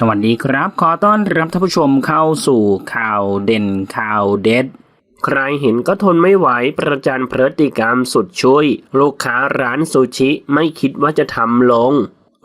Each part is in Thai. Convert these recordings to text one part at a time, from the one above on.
สวัสดีครับ ขอต้อนรับท่านผู้ชมเข้าสู่ข่าวเด่นข่าวเด็ด ใครเห็นก็ทนไม่ไหวประจานพฤติกรรมสุดช่วย ลูกค้าร้านซูชิไม่คิดว่าจะทำลง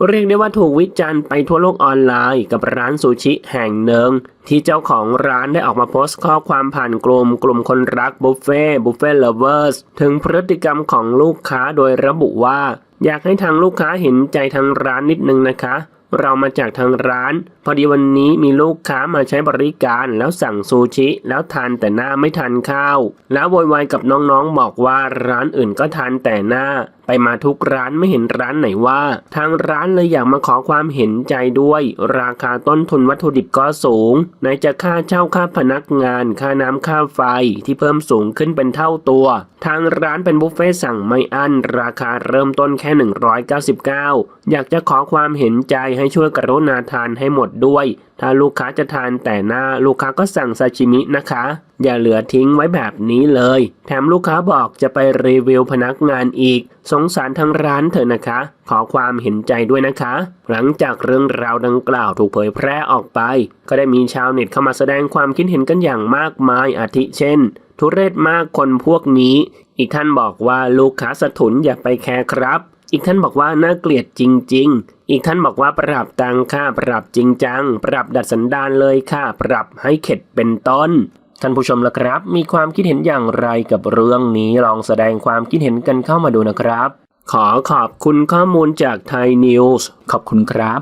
เรียกได้ว่าถูกวิจารณ์ไปทั่วโลกออนไลน์กับร้านซูชิแห่งหนึ่ง ที่เจ้าของร้านได้ออกมาโพสต์ข้อความผ่านกลุ่มกลุ่มคนรักบุฟเฟ่บุฟเฟ่เลเวอร์สถึงพฤติกรรมของลูกค้าโดยระบุว่า อยากให้ทางลูกค้าเห็นใจทางร้านนิดนึงนะคะ เรามาจากทางร้าน พอดีวันนี้มีลูกค้ามาใช้บริการแล้วสั่งซูชิ แล้วทานแต่หน้าไม่ทานข้าว แล้วโวยวายกับน้องๆบอกว่าร้านอื่นก็ทานแต่หน้า ไปมาทุกร้านไม่เห็นร้านไหนว่า ทางร้านเลยอยากมาขอความเห็นใจด้วย ราคาต้นทุนวัตถุดิบก็สูงไหนจะค่าเช่าค่าพนักงาน ค่าน้ำค่าไฟที่เพิ่มสูงขึ้นเป็นเท่าตัว ทางร้านเป็นบุฟเฟ่ต์สั่งไม่อั้นราคาเริ่มต้นแค่ 199 อยากจะขอความเห็นใจให้ช่วยกรุณาทานให้หมดด้วย ถ้าลูกค้าจะทานแต่หน้าลูกค้าก็สั่งซาชิมินะคะ อย่าเหลือทิ้งไว้แบบนี้เลย แถมลูกค้าบอกจะไปรีวิวพนักงานอีก สงสารทางร้านเถอะนะคะ ขอความเห็นใจด้วยนะคะ หลังจากเรื่องราวดังกล่าวถูกเผยแพร่ออกไป ก็ได้มีชาวเน็ตเข้ามาแสดงความคิดเห็นกันอย่างมากมายอาทิเช่น ทุเรศมากคนพวกนี้ อีกท่านบอกว่าลูกค้าสะทุนอย่าไปแคร์ครับ อีกท่านบอกว่าน่าเกลียดจริง ๆ อีกท่านบอกว่าปรับตังค่าปรับจริงจัง ปรับดัดสันดานเลยค่ะ ปรับให้เข็ดเป็นต้นท่านผู้ชมละครับ มีความคิดเห็นอย่างไรกับเรื่องนี้ลองแสดงความคิดเห็นกันเข้ามาดูนะครับ ขอขอบคุณข้อมูลจากไทยนิวส์ขอบคุณครับ